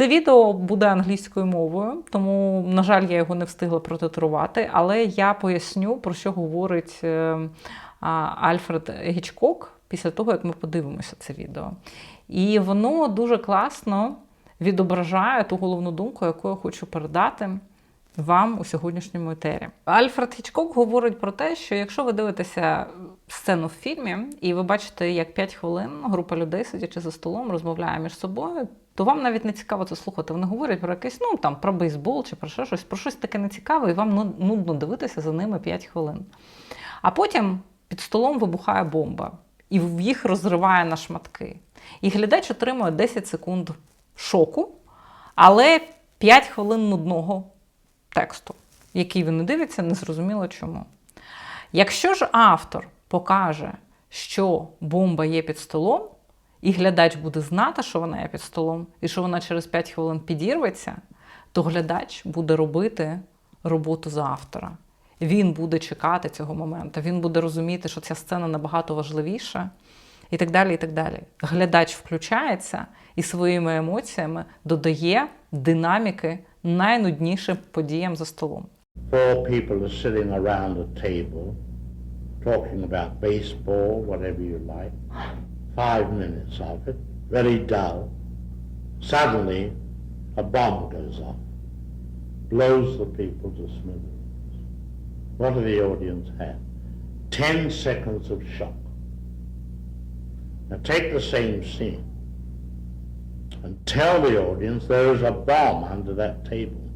Це відео буде англійською мовою, тому, на жаль, я його не встигла протитрувати, але я поясню, про що говорить е, Альфред Гічкок після того, як ми подивимося це відео. І воно дуже класно відображає ту головну думку, яку я хочу передати вам у сьогоднішньому етері. Альфред Хічкок говорить про те, що якщо ви дивитеся сцену в фільмі, і ви бачите, як 5 хвилин група людей, сидячи за столом, розмовляє між собою, то вам навіть не цікаво це слухати. Вони говорять про якесь, ну там про бейсбол чи про що щось, про щось таке нецікаве, і вам ну- нудно дивитися за ними 5 хвилин. А потім під столом вибухає бомба, і їх розриває на шматки. І глядач отримує 10 секунд шоку, але 5 хвилин нудного тексту, який він не дивиться, незрозуміло чому. Якщо ж автор покаже, що бомба є під столом, і глядач буде знати, що вона є під столом, і що вона через 5 хвилин підірветься, то глядач буде робити роботу за автора. Він буде чекати цього моменту, він буде розуміти, що ця сцена набагато важливіша, і так далі. і так далі. Глядач включається і своїми емоціями додає динаміки найнуднішим подіям за столом. Four people are sitting around a table talking about baseball, whatever you like. Five minutes of it, very dull. Suddenly, a bomb goes off, blows the people to smithereens. What do the audience have? Ten seconds of shock. Now take the same scene and tell the audience there is a bomb under that table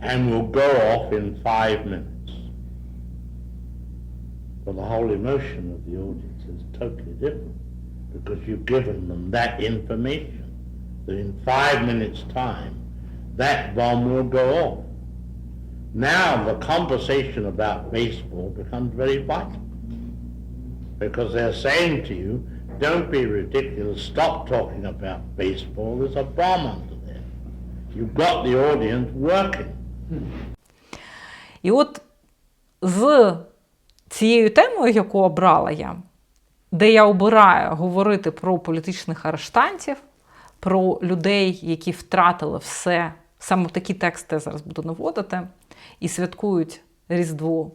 and will go off in five minutes. Well, the whole emotion of the audience is totally different because you've given them that information that in five minutes' time that bomb will go off. Now the conversation about baseball becomes very vital because they're saying to you, don't be ridiculous, stop talking about baseball, there's a bomb under there. You've got the audience working. І от з цією темою, яку обрала я, де я обираю говорити про політичних арештантів, про людей, які втратили все, саме такі тексти я зараз буду наводити, і святкують Різдво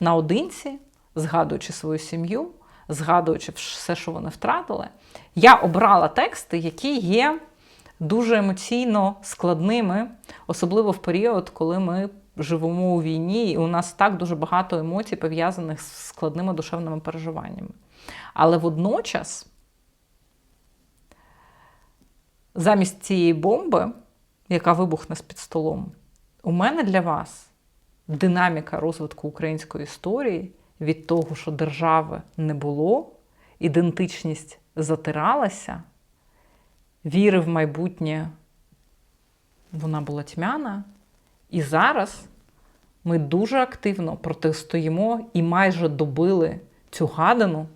наодинці, згадуючи свою сім'ю, згадуючи все, що вони втратили, я обрала тексти, які є дуже емоційно складними, особливо в період, коли ми живемо у війні, і у нас так дуже багато емоцій пов'язаних з складними душевними переживаннями. Але водночас, замість цієї бомби, яка вибухне з під столом, у мене для вас динаміка розвитку української історії від того, що держави не було, ідентичність затиралася, віри в майбутнє вона була тьмяна. І зараз ми дуже активно протистоїмо і майже добили цю гадину.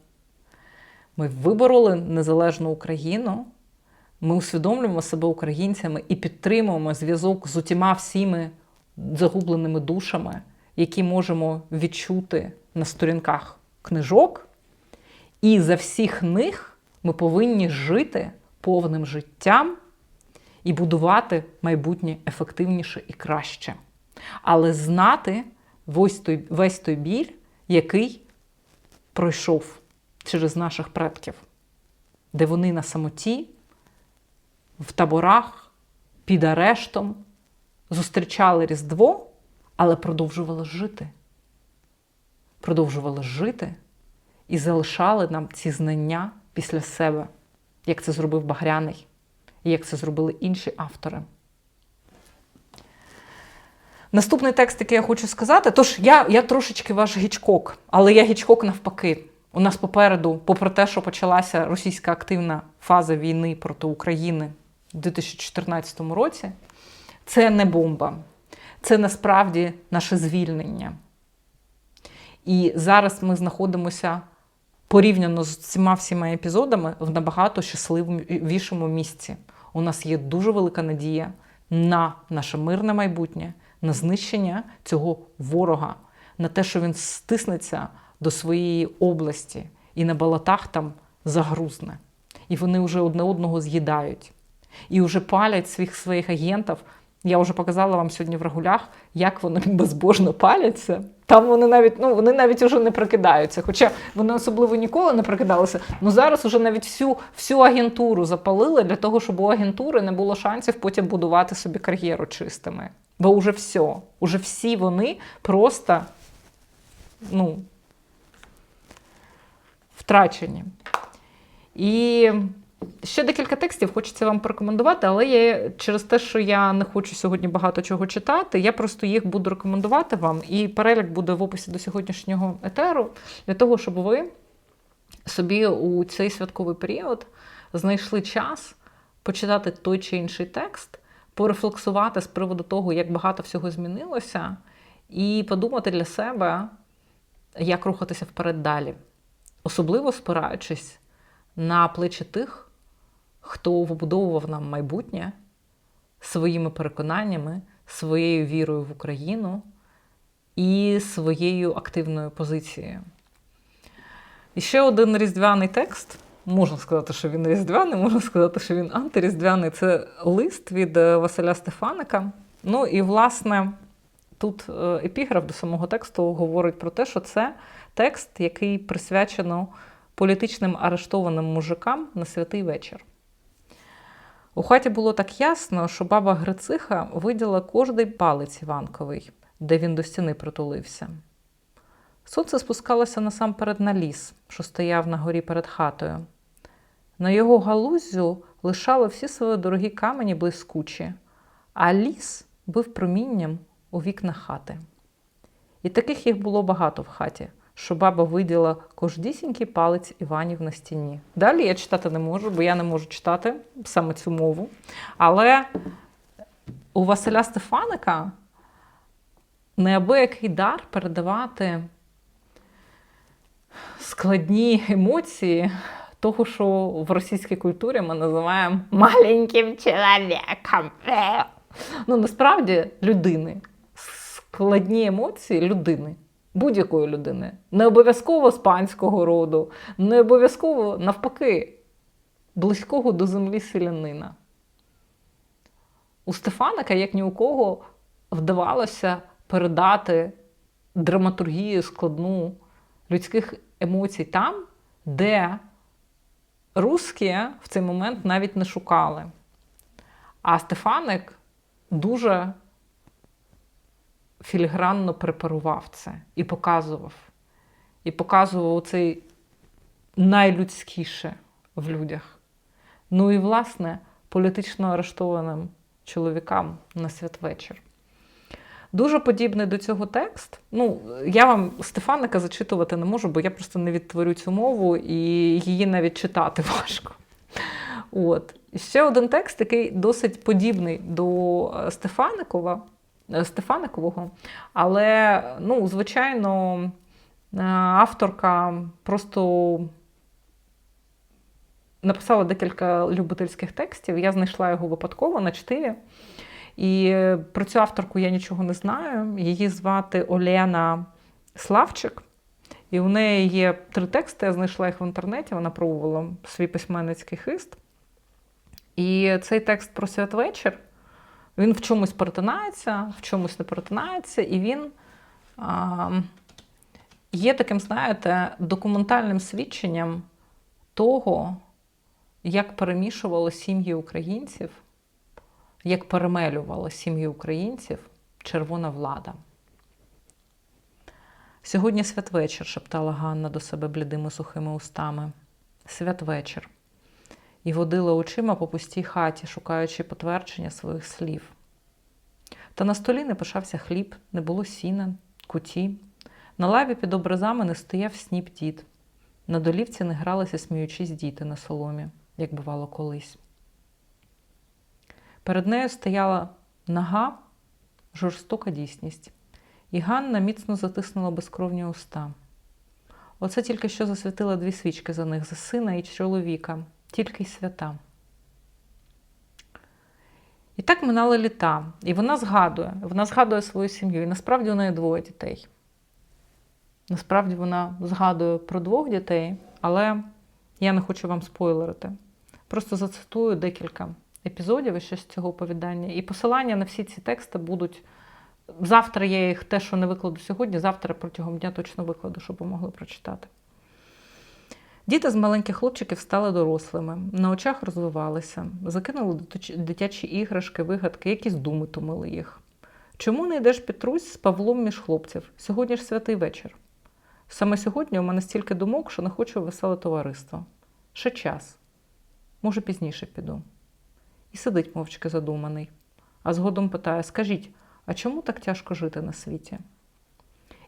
Ми вибороли незалежну Україну. Ми усвідомлюємо себе українцями і підтримуємо зв'язок з усіма всіми загубленими душами, які можемо відчути на сторінках книжок. І за всіх них ми повинні жити повним життям і будувати майбутнє ефективніше і краще. Але знати весь той, весь той біль, який пройшов через наших предків, де вони на самоті, в таборах, під арештом зустрічали Різдво, але продовжували жити. Продовжували жити і залишали нам ці знання після себе, як це зробив Багряний і як це зробили інші автори. Наступний текст, який я хочу сказати, тож я, я трошечки ваш гічкок, але я гічкок навпаки. У нас попереду, попри те, що почалася російська активна фаза війни проти України у 2014 році, це не бомба, це насправді наше звільнення. І зараз ми знаходимося порівняно з цими всіма епізодами в набагато щасливішому місці. У нас є дуже велика надія на наше мирне майбутнє, на знищення цього ворога, на те, що він стиснеться до своєї області і на балатах там загрузне. І вони вже одне одного з'їдають. і вже палять своїх своїх агентів. Я вже показала вам сьогодні в регулях, як вони безбожно паляться. Там вони навіть ну вони навіть уже не прикидаються. Хоча вони особливо ніколи не прикидалися. Ну зараз уже навіть всю, всю агентуру запалили для того, щоб у агентури не було шансів потім будувати собі кар'єру чистими. Бо уже все, уже всі вони просто ну, втрачені. І ще декілька текстів хочеться вам порекомендувати, але я через те, що я не хочу сьогодні багато чого читати, я просто їх буду рекомендувати вам. І перелік буде в описі до сьогоднішнього етеру, для того, щоб ви собі у цей святковий період знайшли час почитати той чи інший текст, порефлексувати з приводу того, як багато всього змінилося, і подумати для себе, як рухатися вперед далі. Особливо спираючись на плечі тих, хто вибудовував нам майбутнє своїми переконаннями, своєю вірою в Україну і своєю активною позицією. І ще один різдвяний текст. Можна сказати, що він різдвяний, можна сказати, що він антиріздвяний. Це лист від е, Василя Стефаника. Ну і, власне, тут е, епіграф до самого тексту говорить про те, що це текст, який присвячено політичним арештованим мужикам на святий вечір. У хаті було так ясно, що баба Грициха виділа кожний палець Іванковий, де він до стіни притулився. Сонце спускалося насамперед на ліс, що стояв на горі перед хатою. На його галузю лишали всі свої дорогі камені блискучі, а ліс бив промінням у вікна хати. І таких їх було багато в хаті, що баба виділа кождісінький палець Іванів на стіні. Далі я читати не можу, бо я не можу читати саме цю мову. Але у Василя Стефаника неабиякий дар передавати складні емоції того, що в російській культурі ми називаємо маленьким чоловіком. Ну, насправді людини. Складні емоції людини. Будь-якої людини. Не обов'язково з панського роду, не обов'язково навпаки, близького до землі селянина. У Стефаника, як ні у кого, вдавалося передати драматургію складну людських емоцій там, де русські в цей момент навіть не шукали. А Стефаник дуже філігранно препарував це і показував. І показував цей найлюдськіше в людях. Ну і, власне, політично арештованим чоловікам на святвечір. Дуже подібний до цього текст. Ну, я вам Стефаника зачитувати не можу, бо я просто не відтворю цю мову і її навіть читати важко. От. Ще один текст, який досить подібний до Стефаникова, Стефаникового, але, ну, звичайно, авторка просто написала декілька любительських текстів. Я знайшла його випадково на чтиві. І про цю авторку я нічого не знаю. Її звати Олена Славчик. І у неї є три тексти, я знайшла їх в інтернеті, вона пробувала свій письменницький хист. І цей текст про святвечір, він в чомусь перетинається, в чомусь не перетинається, і він а, є таким, знаєте, документальним свідченням того, як перемішували сім'ї українців як перемелювала сім'ї українців червона влада. Сьогодні святвечір, шептала Ганна до себе блідими сухими устами. Святвечір. І водила очима по пустій хаті, шукаючи потвердження своїх слів. Та на столі не пишався хліб, не було сіна, куті. На лаві під образами не стояв сніп дід. На долівці не гралися, сміючись діти на соломі, як бувало колись. Перед нею стояла нага, жорстока дійсність, і Ганна міцно затиснула безкровні уста. Оце тільки що засвітила дві свічки за них за сина і чоловіка, тільки свята. І так минали літа, і вона згадує, вона згадує свою сім'ю. І насправді у неї двоє дітей. Насправді вона згадує про двох дітей, але я не хочу вам спойлерити. Просто зацитую декілька епізодів ще з цього оповідання. І посилання на всі ці тексти будуть. Завтра я їх те, що не викладу сьогодні, завтра протягом дня точно викладу, щоб ви могли прочитати. Діти з маленьких хлопчиків стали дорослими, на очах розвивалися, закинули дитячі іграшки, вигадки, якісь думи томили їх. Чому не йдеш Петрусь з Павлом між хлопців? Сьогодні ж святий вечір. Саме сьогодні у мене стільки думок, що не хочу веселе товариство. Ще час. Може, пізніше піду. І сидить мовчки задуманий. А згодом питає: Скажіть, а чому так тяжко жити на світі?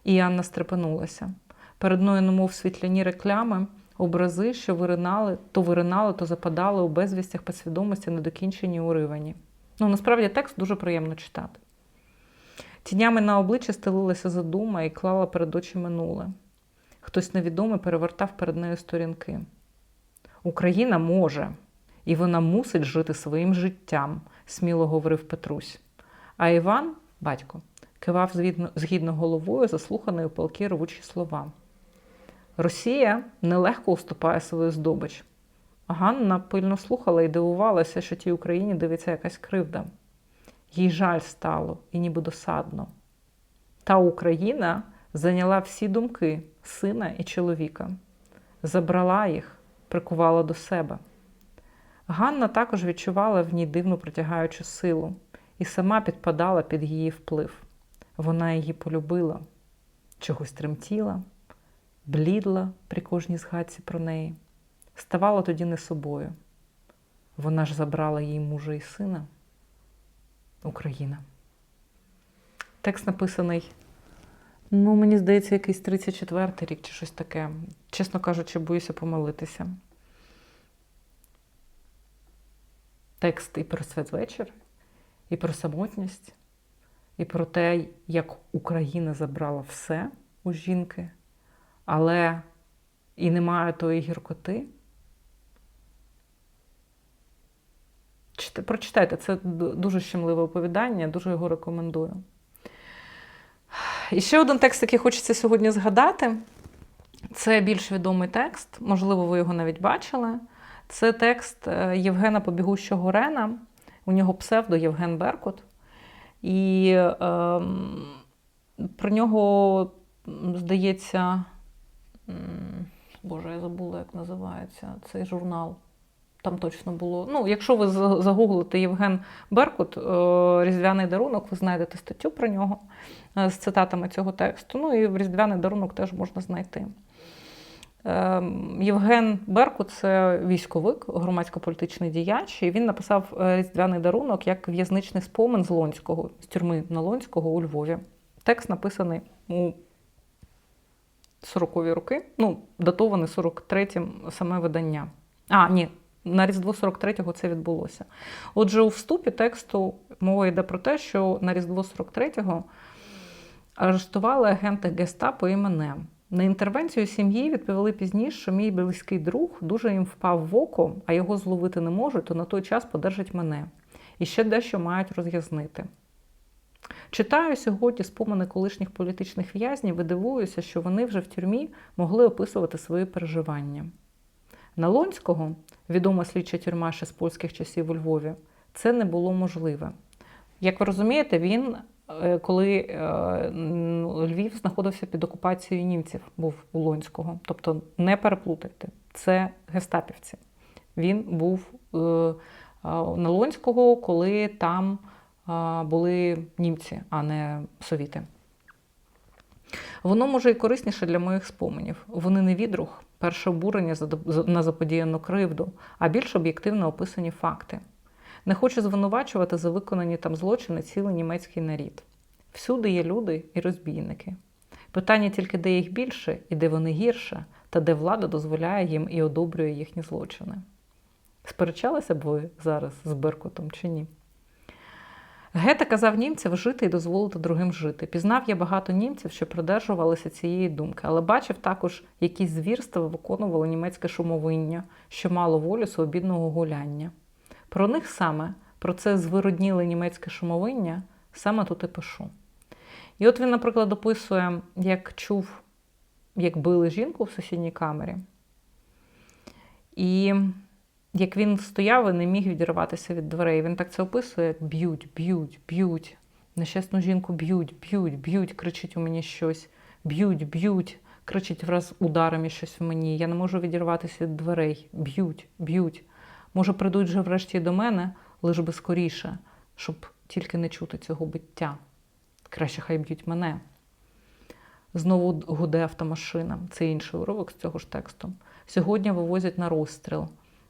І Анна стрепенулася. Перед мною, немов світляні реклами, образи, що виринали, то виринали, то западали у безвістях підсвідомості, недокінчені уривані. Ну, насправді текст дуже приємно читати. Тінями на обличчі стелилася задума і клала перед очі минуле. Хтось невідомий перевертав перед нею сторінки. Україна може, і вона мусить жити своїм життям, сміло говорив Петрусь. А Іван, батько, кивав згідно, згідно головою, заслуханою палки рвучі слова. Росія нелегко уступає свою здобич. Ганна пильно слухала і дивувалася, що тій Україні дивиться якась кривда. Їй жаль стало і ніби досадно. Та Україна зайняла всі думки сина і чоловіка, забрала їх, прикувала до себе. Ганна також відчувала в ній дивну притягаючу силу і сама підпадала під її вплив. Вона її полюбила, чогось тремтіла, блідла при кожній згадці про неї, ставала тоді не собою. Вона ж забрала їй мужа і сина. Україна. Текст написаний, ну, мені здається, якийсь 34-й рік чи щось таке. Чесно кажучи, боюся помилитися. Текст і про святвечір, і про самотність, і про те, як Україна забрала все у жінки, але і немає тої гіркоти. Прочитайте, це дуже щемливе оповідання, дуже його рекомендую. І ще один текст, який хочеться сьогодні згадати. Це більш відомий текст, можливо, ви його навіть бачили. Це текст е, Євгена Побігущого Рена. У нього псевдо Євген Беркут. І ем, про нього, здається, Боже, я забула, як називається цей журнал. Там точно було. Ну, якщо ви загуглите Євген Беркут, е, Різдвяний дарунок, ви знайдете статтю про нього е, з цитатами цього тексту. Ну і в Різдвяний дарунок теж можна знайти. Ем, Євген Беркут це військовик, громадсько-політичний діяч, і він написав е, Різдвяний дарунок як в'язничний спомин з Лонського, з тюрми на Лонського у Львові. Текст написаний у 40-ві роки, ну, датований 43-м саме видання. А, ні, на Різдво 43-го це відбулося. Отже, у вступі тексту мова йде про те, що на Різдво 43-го арештували агенти гестапо і мене. На інтервенцію сім'ї відповіли пізніше, що мій близький друг дуже їм впав в око, а його зловити не можуть, то на той час подержать мене. І ще дещо мають роз'яснити. Читаю сьогодні спомини колишніх політичних в'язнів і дивуюся, що вони вже в тюрмі могли описувати свої переживання. На Лонського, відома слідча тюрма ще з польських часів у Львові, це не було можливе. Як ви розумієте, він, е, коли е, Львів знаходився під окупацією німців, був у Лонського. Тобто не переплутайте, це гестапівці. Він був е, на Лонського, коли там були німці, а не совіти. Воно може і корисніше для моїх споменів. Вони не відрух, перше обурення на заподіяну кривду, а більш об'єктивно описані факти. Не хочу звинувачувати за виконані там злочини цілий німецький нарід. Всюди є люди і розбійники. Питання тільки, де їх більше і де вони гірше, та де влада дозволяє їм і одобрює їхні злочини. Сперечалися б ви зараз з Беркутом чи ні? Гета казав німцям жити і дозволити другим жити. Пізнав я багато німців, що придержувалися цієї думки, але бачив також, які звірства виконувало німецьке шумовиння, що мало волю свобідного гуляння. Про них саме, про це звиродніле німецьке шумовиння, саме тут і пишу. І от він, наприклад, описує, як чув, як били жінку в сусідній камері. І як він стояв і не міг відірватися від дверей. Він так це описує: б'ють, б'ють, б'ють. Нещасну жінку б'ють, б'ють, б'ють, кричить у мені щось. Б'ють, б'ють, кричить враз ударами щось в мені. Я не можу відірватися від дверей. Б'ють, б'ють. Може, прийдуть же врешті до мене, лиш би скоріше, щоб тільки не чути цього биття. Краще хай б'ють мене. Знову гуде автомашина. Це інший уривок з цього ж тексту. Сьогодні вивозять на розстріл,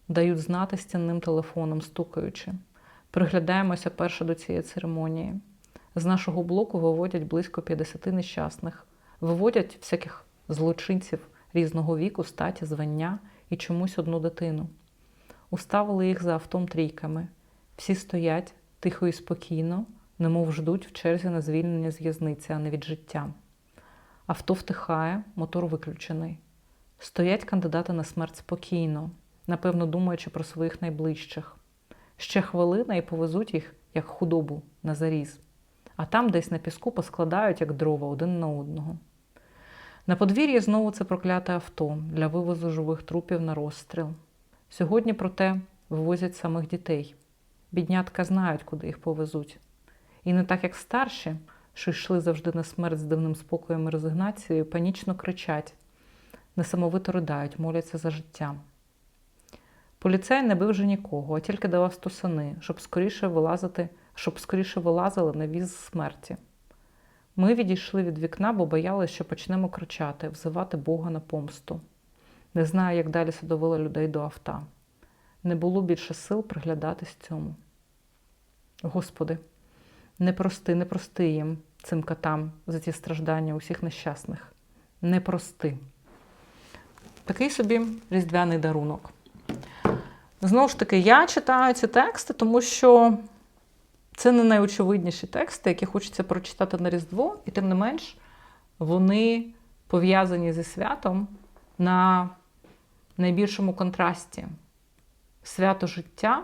дають знати стінним телефоном, стукаючи. Приглядаємося перше до цієї церемонії. З нашого блоку виводять близько 50 нещасних, виводять всяких злочинців різного віку, статі, звання і чомусь одну дитину. Уставили їх за автом трійками. Всі стоять тихо і спокійно, немов ждуть в черзі на звільнення з в'язниці, а не від життя. Авто втихає, мотор виключений. Стоять кандидати на смерть спокійно, напевно, думаючи про своїх найближчих. Ще хвилина і повезуть їх, як худобу, на заріз, а там десь на піску поскладають, як дрова, один на одного. На подвір'ї знову це прокляте авто для вивозу живих трупів на розстріл. Сьогодні, проте, вивозять самих дітей. Біднятка знають, куди їх повезуть. І не так, як старші, що йшли завжди на смерть з дивним спокоєм і резигнацією, панічно кричать, несамовито riдають, моляться за життя. Поліцей не бив вже нікого, а тільки давав стусани, щоб скоріше вилазити, щоб скоріше вилазили на віз смерті. Ми відійшли від вікна, бо боялися, що почнемо кричати, взивати Бога на помсту. Не знаю, як далі садовила людей до авто. Не було більше сил приглядатись цьому. Господи, не прости, не прости їм, цим котам, за ті страждання усіх нещасних. Не прости. Такий собі різдвяний дарунок. Знову ж таки, я читаю ці тексти, тому що це не найочевидніші тексти, які хочеться прочитати на Різдво, і тим не менш вони пов'язані зі святом на найбільшому контрасті свято життя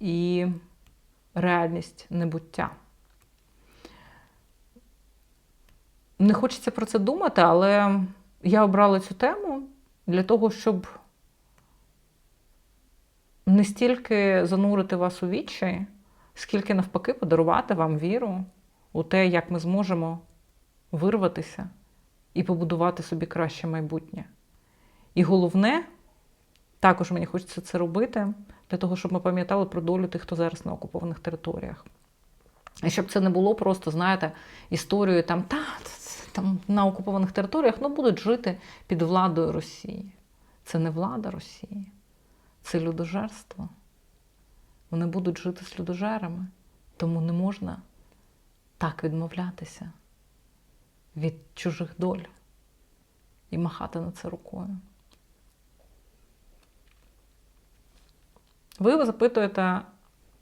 і реальність небуття. Не хочеться про це думати, але я обрала цю тему для того, щоб не стільки занурити вас у вічі, скільки навпаки подарувати вам віру у те, як ми зможемо вирватися і побудувати собі краще майбутнє. І головне, також мені хочеться це робити, для того, щоб ми пам'ятали про долю тих, хто зараз на окупованих територіях. І щоб це не було просто, знаєте, історією там, та, там на окупованих територіях ну, будуть жити під владою Росії. Це не влада Росії, це людожерство. Вони будуть жити з людожерами, тому не можна так відмовлятися від чужих доль і махати на це рукою. Ви запитуєте,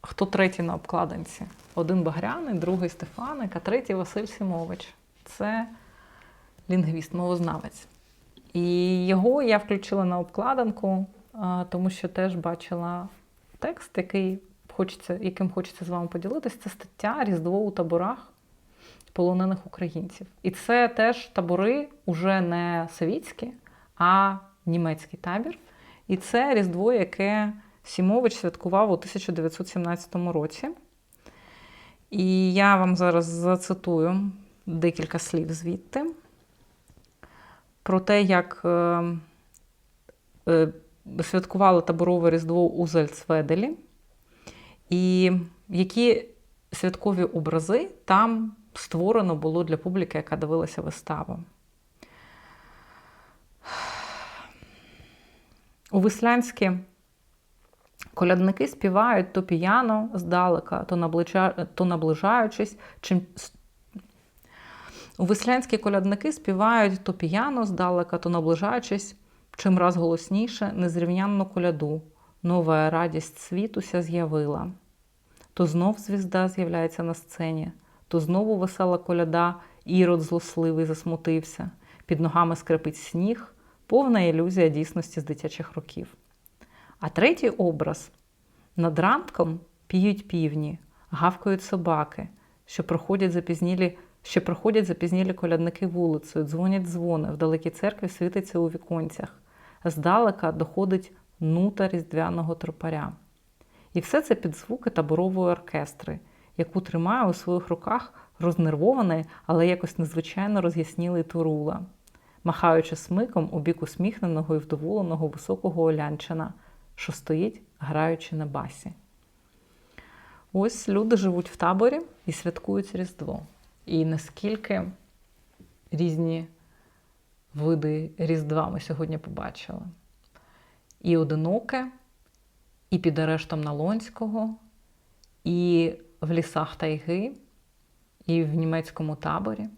хто третій на обкладинці? Один Багряний, другий Стефаник, а третій Василь Сімович. Це лінгвіст, мовознавець. І його я включила на обкладинку, тому що теж бачила текст, який хочеться, яким хочеться з вами поділитися. Це стаття Різдво у таборах полонених українців. І це теж табори уже не совітські, а німецький табір. І це Різдво, яке Сімович святкував у 1917 році. І я вам зараз зацитую декілька слів звідти про те, як е, е, святкували таборове Різдво у Зальцведелі, і які святкові образи там створено було для публіки, яка дивилася виставу. У Вислянській колядники співають то п'яно здалека, то, наближа... то наближаючись. Чим... У Вислянські колядники співають то п'яно здалека, то наближаючись, чим раз голосніше, незрівнянну коляду. Нова радість світуся з'явила. То знов звізда з'являється на сцені, то знову весела коляда, ірод злосливий засмутився, під ногами скрипить сніг, повна ілюзія дійсності з дитячих років. А третій образ над ранком п'ють півні, гавкають собаки, що проходять запізнілі, що проходять запізнілі колядники вулицею, дзвонять дзвони, в далекій церкві світиться у віконцях. Здалека доходить нута різдвяного тропаря. І все це під звуки таборової оркестри, яку тримає у своїх руках рознервований, але якось незвичайно роз'яснілий Турула, махаючи смиком у бік усміхненого і вдоволеного високого олянчина, що стоїть, граючи на басі. Ось люди живуть в таборі і святкують Різдво. І наскільки різні види Різдва ми сьогодні побачили. І одиноке, і під арештом Налонського, і в лісах тайги, і в німецькому таборі.